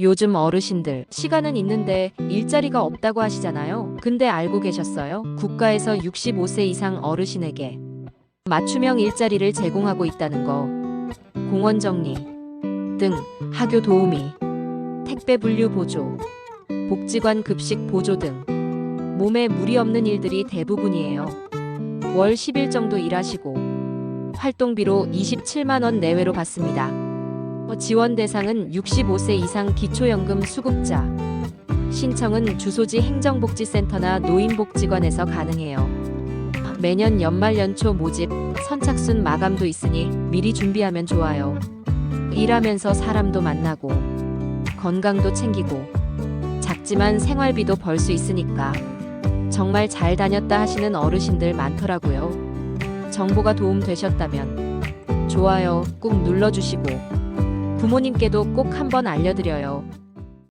요즘 어르신들 시간은 있는데 일자리가 없다고 하시잖아요. 근데 알고 계셨어요? 국가에서 65세 이상 어르신에게 맞춤형 일자리를 제공하고 있다는 거. 공원 정리 등 학교 도우미, 택배 분류 보조, 복지관 급식 보조 등 몸에 무리 없는 일들이 대부분이에요. 월 10일 정도 일하시고 활동비로 27만 원 내외로 받습니다. 어, 지원 대상은 65세 이상 기초연금 수급자. 신청은 주소지 행정복지센터나 노인복지관에서 가능해요. 매년 연말 연초 모집, 선착순 마감도 있으니 미리 준비하면 좋아요. 일하면서 사람도 만나고 건강도 챙기고 작지만 생활비도 벌 수 있으니까 정말 잘 다녔다 하시는 어르신들 많더라고요. 정보가 도움 되셨다면 좋아요 꾹 눌러주시고 부모님께도 꼭 한번 알려드려요.